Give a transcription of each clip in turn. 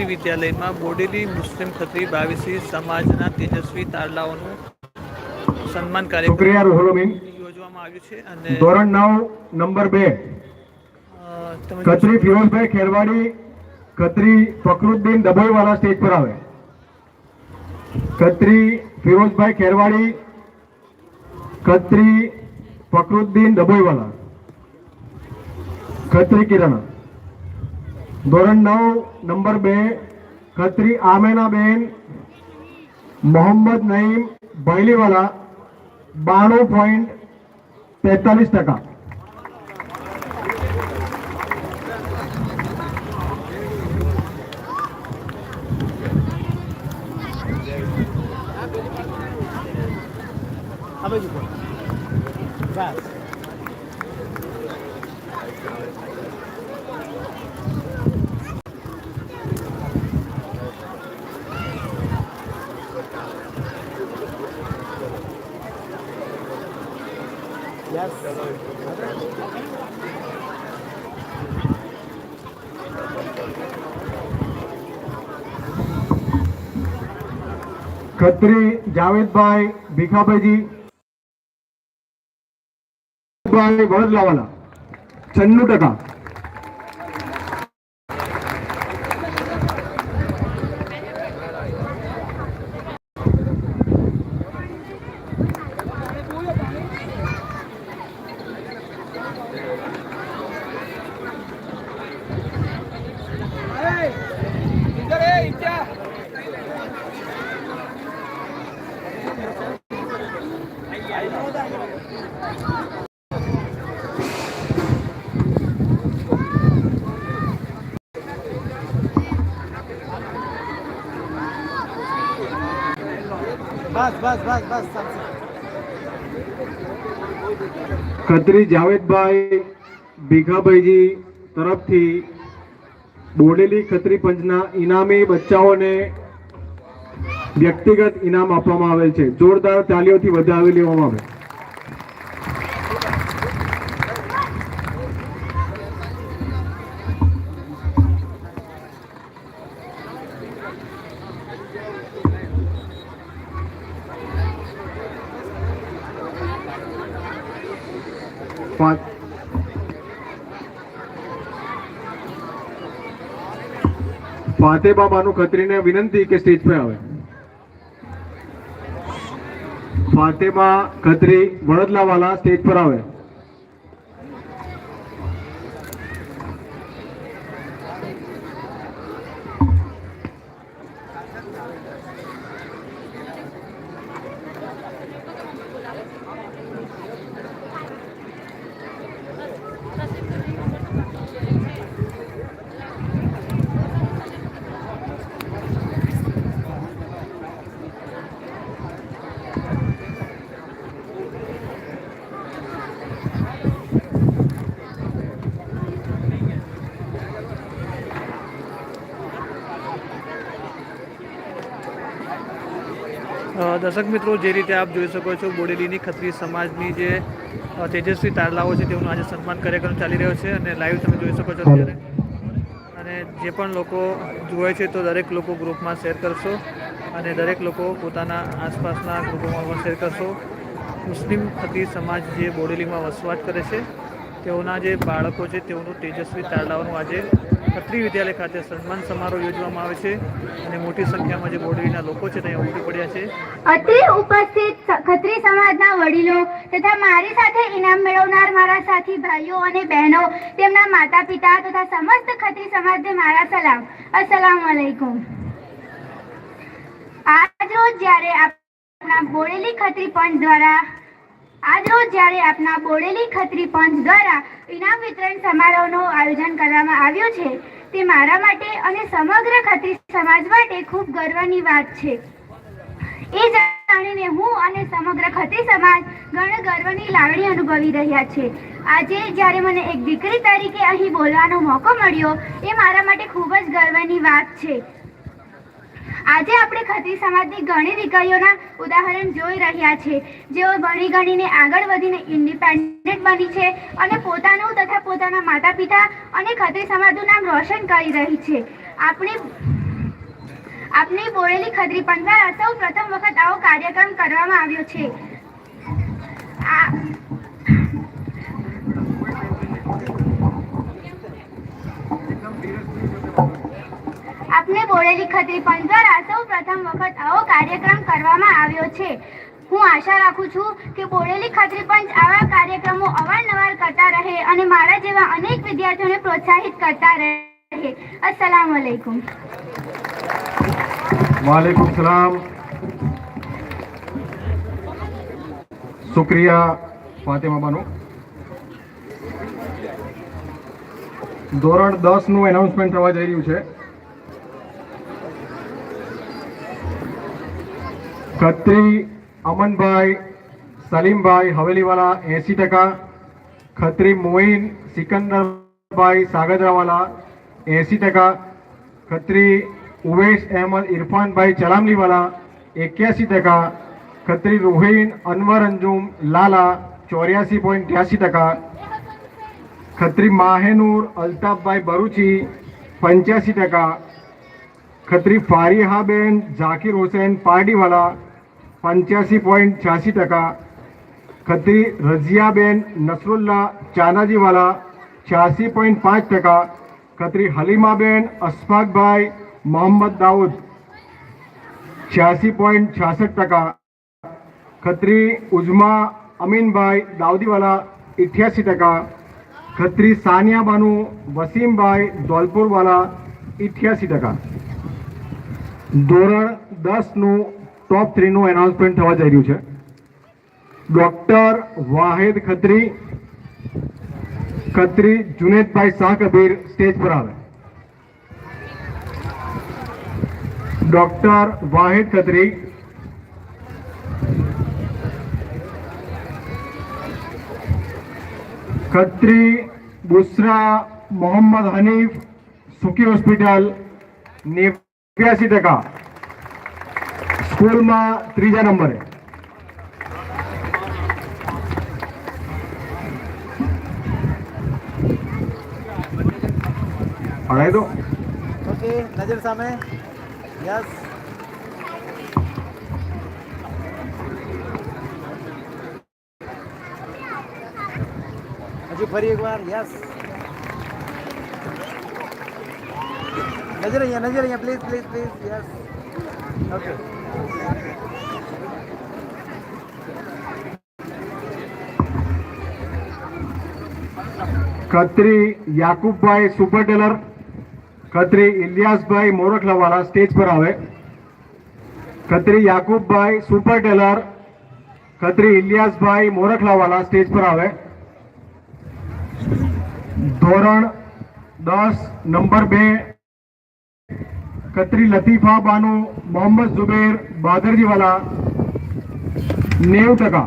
ખત્રી વિદ્યાલયમાં બોડેલી મુસ્લિમ ખત્રી બાવીસી સમાજના તેજસ્વી તારલાઓનું સન્માન કાર્યક્રમ યોજવામાં આવ્યું છે અને ધોરણ નવ નંબર બે। ખત્રી ફિરોઝભાઈ ખેરવાડી ખત્રી ફકરુદ્દીન ડભોઈવાલા સ્ટેજ પર આવે. ખત્રી ફિરોઝભાઈ ખેરવાડી ખત્રી ફકરુદ્દીન ડભોઈવાલા ખત્રી કિરણ. ધોરણ નવ નંબર બે ખત્રી આમેનાબેન મોહમ્મદ નઈમ ભૈલીવાલા બાણું પોઈન્ટ તેતાલીસ ટકા આ બાજુ બોલો. બસ. ખત્રી જાવેદભાઈ ભીખાભાઈજી ભાઈ વડદલાવાલા છન્નું ટકા ખત્રી જાવેદભાઈ, ભીખાભાઈજી તરફથી બોડેલી ખત્રી પંચના ઇનામી બચ્ચાઓને વ્યક્તિગત ઇનામ આપવામાં આવેલ છે. જોરદાર તાલીઓથી વધાવી લેવામાં આવે. ફાતેબા બાનુ ખત્રીને વિનંતી કે સ્ટેજ પર આવે. ફાતેમા ખત્રી વડદલાવાલા સ્ટેજ પર આવે. દર્શક મિત્રો, જે રીતે આપ જોઈ શકો છો, બોડેલીની ખત્રી સમાજની જે તેજસ્વી તારલાઓ છે, તેઓનું આજે સન્માન કાર્યક્રમ ચાલી રહ્યો છે અને લાઈવ તમે જોઈ શકો છો અત્યારે. અને જે પણ લોકો જુએ છે, તો દરેક લોકો ગ્રુપમાં શેર કરશો અને દરેક લોકો પોતાના આસપાસના ગ્રુપોમાં પણ શેર કરશો. મુસ્લિમ ખત્રી સમાજ જે બોડેલીમાં વસવાટ કરે છે તેઓના જે બાળકો છે, તેઓનું તેજસ્વી તારલાઓનું આજે ખત્રી વિદ્યાલય ખાતે સન્માન સમારોહ યોજવામાં આવે છે અને મોટી સંખ્યામાં જે બોડેલીના લોકો છે, ત્યાં ઉમટી પડ્યા છે. અત્રે ઉપસ્થિત ખત્રી સમાજના વડીલો તથા મારી સાથે ઇનામ મેળવનાર મારા સાથી ભાઈઓ અને બહેનો, તેમના માતા પિતા તથા સમસ્ત ખત્રી સમાજને મારા સલામ. અસલામ અલૈકુમ આજરોજ જ્યારે આપણા બોડેલી ખત્રી પંચ દ્વારા આજરોજ જ્યારે આપના બોડેલી ખત્રી પંચ દ્વારા ઇનામ વિતરણ સમારોહનું આયોજન કરવામાં આવ્યું છે, તે મારા માટે અને સમગ્ર ખત્રી સમાજ માટે ખૂબ ગર્વની વાત છે. એ જાણીને હું અને સમગ્ર ખત્રી સમાજ ઘણ ગર્વની લાગણી અનુભવી રહ્યા છે. આજે જ્યારે મને એક દીકરી તરીકે અહીં બોલવાનો મોકો મળ્યો, એ મારા માટે ખૂબ જ ગર્વની વાત છે. આજે આપણે ખત્રી સમાજની ઘણી દીકરીઓના ઉદાહરણ જોઈ રહ્યા છે. જેઓ ભણી ગણીને આગળ વધીને ઇન્ડિપેન્ડન્ટ બની છે અને પોતાનું તથા પોતાના માતા પિતા અને ખત્રી સમાજનું નામ રોશન કરી રહી છે. આપણે આપની બોરેલી ખત્રી પંચ સૌ પ્રથમ વખત આવો કાર્યક્રમ કરવામાં આવ્યો છે. આ આપને બોડેલી ખત્રી પંચ દ્વારા સૌ પ્રથમ વખત આવો કાર્યક્રમ કરવામાં આવ્યો છે. હું આશા રાખું છું કે બોડેલી ખત્રી પંચ આવા કાર્યક્રમો અવારનવાર કરતા રહે અને મારા જેવા અનેક વિદ્યાર્થીઓને પ્રોત્સાહિત કરતા રહે. અસલામ અલૈકુમ વાલેકુમ સલામ. શુક્રિયા ફાતિમા બાનુ. ધોરણ દસનું એનાઉન્સમેન્ટ થવા જઈ રહ્યું છે. ખત્રી અમનભાઈ સલીમભાઈ હવેલીવાલા એંસી ટકા ખત્રી મોઇન સિકંદરભાઈ સાગદરાવાલા એંસી ટકા ખત્રી ઉવેશ અહેમદ ઇરફાનભાઈ ચલામલીવાલા એક્યાસી ટકા ખત્રી રોહિન અનવર અંજુમ લાલા ચોર્યાસી પોઈન્ટ ત્યાસી ટકા ખત્રી માહેનૂર અલ્તાફભાઈ બરુચી પંચ્યાસી ટકા ખત્રી ફારીહાબેન ઝાકીર હુસેન પારડીવાલા પંચ્યાસી પોઈન્ટ છ્યાસી ટકા. ખત્રી રઝિયાબેન નસરુલ્લા ચાનાજીવાલા છ્યાસી પોઈન્ટ પાંચ ટકા. ખત્રી હલીમાબેન અશફાકભાઈ મોહમ્મદ દાઉદ છ્યાસી પોઈન્ટ છાસઠ ટકા. ખત્રી ઉજમા અમીનભાઈ દાઉદીવાલા ઇઠ્યાસી ટકા. ખત્રી સાનિયા બાનુ વસીમભાઈ ધોલપુરવાલા ઇઠ્યાસી ટકા. ધોરણ દસનું ટોપ થ્રીનું એનાઉન્સમેન્ટ થવા જઈ રહ્યું છે. ડોક્ટર વાહિદ ખત્રી ખત્રી જુનેદભાઈ શાહ કબીર સ્ટેજ પર આવે. ડોક્ટર વાહિદ ખત્રી ખત્રી બુસરા મોહમ્મદ હનીફ, સુકી હોસ્પિટલ, નેવ્યાસી ટકા. સ્કૂલમાં ત્રીજા નંબરે. અડાઈ દો. ઓકે, નજર સામે. યસ. હજી ફરી એકવાર, યસ. નજર અહીંયા નજર અહીંયા please please please yes. Okay. Khatri Yakubbhai super tailor, Khatri Iliyasbhai Morkhalawala stage પર આવે. Khatri Yakubbhai super tailor, Khatri Iliyasbhai Morkhalawala stage પર આવે. ધોરણ દસ, નંબર બે ખત્રી લતીફા બાનુ મોહમ્મદ ઝુબેર બાદરજીવાલા નેવું ટકા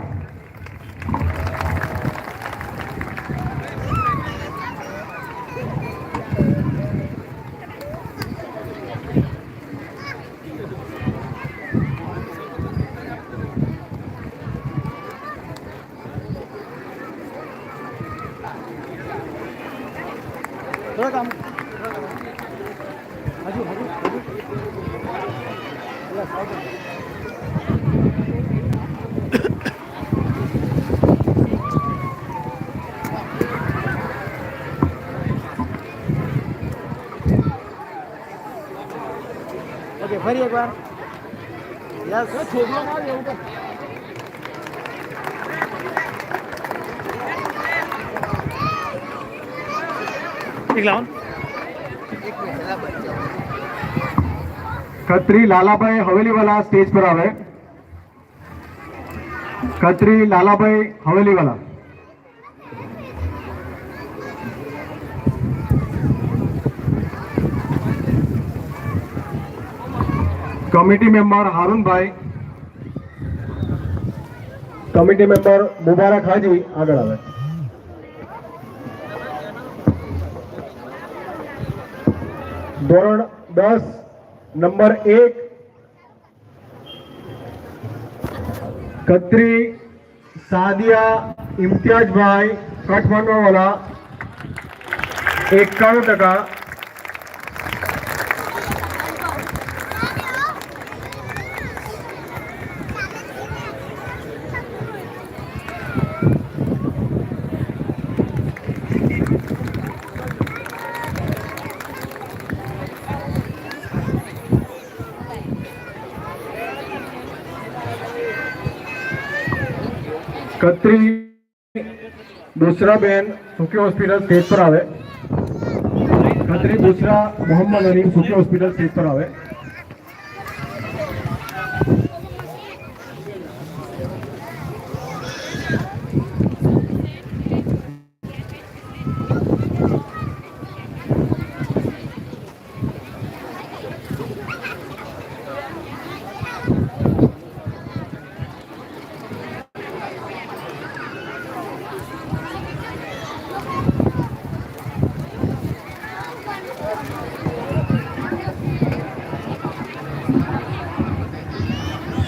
ફરી એકવાર. યસ છોકરો ના. એવું કર ખત્રી લાલાભાઈ હવેલીવાલા સ્ટેજ પર આવે. Khatri Lalabhai Haveliwala. Committee member Harunbhai. Committee member Mubarak Haji આગળ આવે. ધોરણ દસ, નંબર એક. કત્રી, સાદિયા ઇમ્તિયાજભાઈ કાઠમાંડવાવાલા, એકાણું ટકા. ખત્રી બુસરાબેન સુખી હોસ્પિટલ સ્ટેજ પર આવે ખત્રી બુસરા મોહમ્મદ અલીમ સુખી હોસ્પિટલ સ્ટેજ પર આવે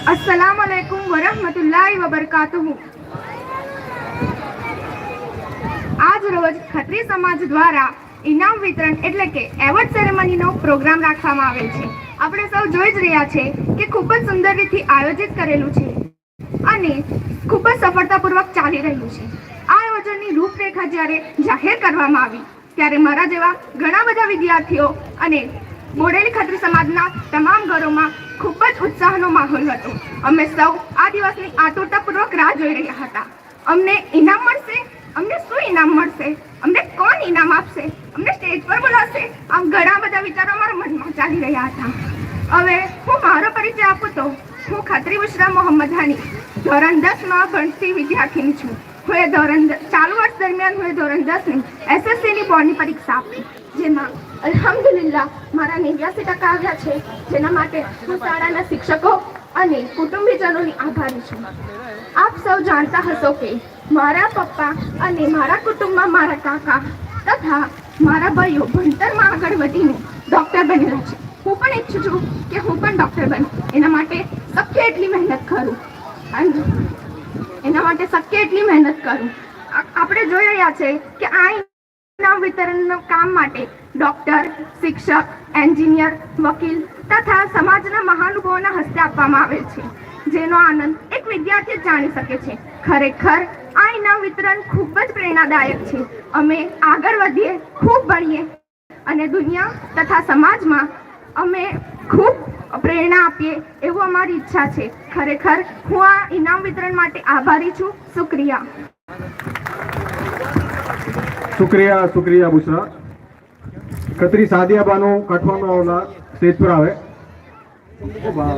અસલામ અલૈકુમ વરહમતુલ્લાહિ વબરકાતુહુ આજ રોજ ખત્રી સમાજ દ્વારા ઇનામ વિતરણ એટલે કે એવોર્ડ સેરેમનીનો પ્રોગ્રામ રાખવામાં આવેલ છે. આપણે સૌ જોઈ જ રહ્યા છે કે ખૂબ જ સુંદર રીતે આયોજિત કરેલું છે અને ખૂબ જ સફળતાપૂર્વક ચાલી રહ્યું છે. આ આયોજનની રૂપરેખા જ્યારે જાહેર કરવામાં આવી, ત્યારે મારા જેવા ઘણા બધા વિદ્યાર્થીઓ અને બોડેલી ખત્રી સમાજના તમામ ઘરોમાં ખૂબ જ ઉત્સાહનો માહોલ હતો. અમે સૌ આ દિવસની આતુરતાપૂર્વક રાહ જોઈ રહ્યા હતા. અમને ઇનામ મળશે, અમને શું ઇનામ મળશે, અમને કોણ ઇનામ આપશે, અમને સ્ટેજ પર બોલાવશે? આમ ઘણા બધા વિચારો અમારા મનમાં ચાલી રહ્યા હતા. હવે હું મારો પરિચય આપું તો હું ખત્રી બુશરા મોહમ્મદ હાની, ધોરણ દસમાં ભણતી વિદ્યાર્થીની છું. હું એ ધોરણ ચાલુ વર્ષ દરમિયાન હું એ ધોરણ દસની એસએસસીની બોર્ડની પરીક્ષા આપી, જેમાં અલ્હમ્દુલિલ્લાહ, મારા નેવ્યાસી ટકા આવ્યા છે. જેના માટે હું શાળાના શિક્ષકો અને કુટુંબીજનોની આભારી છું. આપ સૌ જાણતા હશો કે મારા પપ્પા અને મારા કુટુંબમાં મારા કાકા તથા મારા ભાઈઓ ભણતરમાં આગળ વધીને ડૉક્ટર બનેલા છે. હું પણ ઈચ્છું છું કે હું પણ ડૉક્ટર બનું. એના માટે શક્ય એટલી મહેનત કરું. અને એના માટે શક્ય એટલી મહેનત કરું. આપણે જોઈ રહ્યા છે કે આ ઇનામ વિતરણના કામ માટે ડોક્ટર, શિક્ષક, એન્જિનિયર, વકીલ તથા સમાજના મહાનુભાવોના હસ્તે આપવામાં આવે છે, જેનો આનંદ એક વિદ્યાર્થી જાણી શકે છે. ખરેખર, આ ઇનામ વિતરણ ખૂબ જ પ્રેરણાદાયક છે. અમે આગળ વધીએ, ખૂબ ભણીએ અને દુનિયા તથા સમાજમાં અમે ખૂબ પ્રેરણા આપીએ એવું અમારી ઈચ્છા છે. ખરેખર, હું આ ઇનામ વિતરણ માટે આભારી છું. શુક્રિયા શુક્રિયા શુક્રિયા બુસરા કતરી સાદિયા બાનો કઠવાનો આવલા સ્ટેજ પર આવે ઓ બા.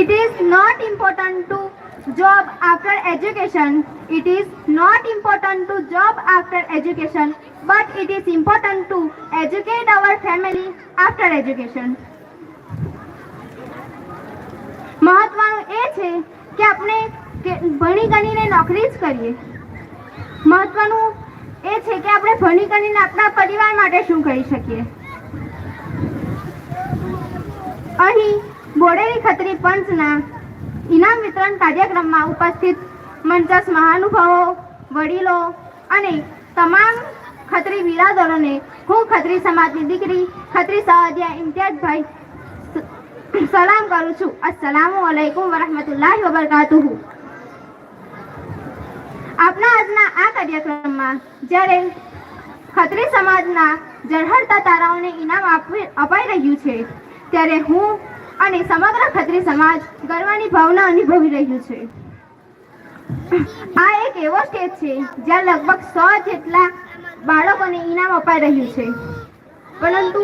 It is not important to job after education. It is not important to job after education, but it is important to educate our family after education. મહત્વનું એ છે કે આપણે ભણી ગણીને નોકરી જ કરીએ મહત્વનું એ છે કે આપણે ભણી ગણીને આપણા પરિવાર માટે શું કરી શકીએ અહીં બોડેલી ખત્રી પંચના ઇનામ વિતરણ કાર્યક્રમમાં ઉપસ્થિત મંચસ મહાનુભાવો, વડીલો અને તમામ ખત્રી બિરાદરોને હું ખત્રી સમાજની દીકરી, ખત્રી સહદિયા ઇમ્તિયાઝભાઈ સલામ કરું છું. અસલામ અલૈકુમ વરહમતુલ્લાહ વબરકાતુહુ. આપના આજના આ કાર્યક્રમમાં જ્યારે ખત્રી સમાજના ઝળહળતા તારાઓને ઇનામ અપાઈ રહ્યું છે, ત્યારે હું અને સમગ્ર ખત્રી સમાજ ગર્વની ભાવના અનુભવી રહ્યું છે. આ એક એવો સ્ટેજ છે જ્યાં લગભગ સો જેટલા બાળકોને ઇનામ અપાઈ રહ્યું છે. પરંતુ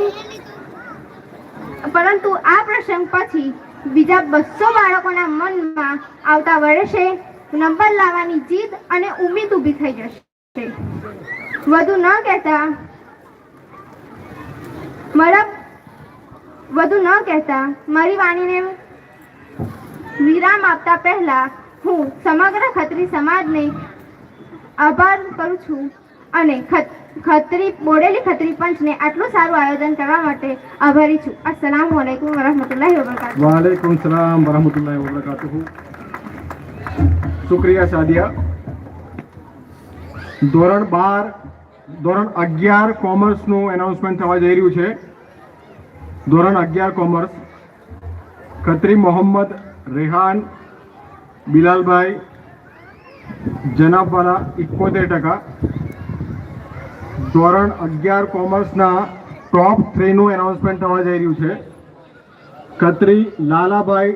પરંતુ આ પ્રસંગ પછી બીજા બસો બાળકોના મનમાં આવતા વર્ષે નંબર લાવવાની જીદ અને ઉમેદ ઊભી થઈ જશે. વધુ ન કહેતા, મારા વધુ ન કહેતા મારી વાણીને વિરામ આપતા પહેલા હું સમગ્ર ખત્રી સમાજને આભાર કરું છું અને ખત- ખત્રી, બોડેલી ખત્રી પંચને આટલું સારું આયોજન કરવા માટે આભારી છું. અસલામ વાલેકુમ વરહમતુલ્લાહ વબરકાતુહ. વાલેકુમ સલામ વરહમતુલ્લાહ વબરકાતુહ. શુક્રિયા સાદિયા. ધોરણ બાર, ધોરણ અગિયાર કોમર્સનું એનાઉન્સમેન્ટ થવા જઈ રહ્યું છે. ધોરણ અગિયાર કોમર્સ. ખત્રી મોહમ્મદ રેહાન બિલાલભાઈ જનાબવાલા ઇકોતેર ટકા. ધોરણ અગિયાર કોમર્સના ટોપ થ્રીનું એનાઉન્સમેન્ટ થવા જઈ રહ્યું છે. ખત્રી લાલાભાઈ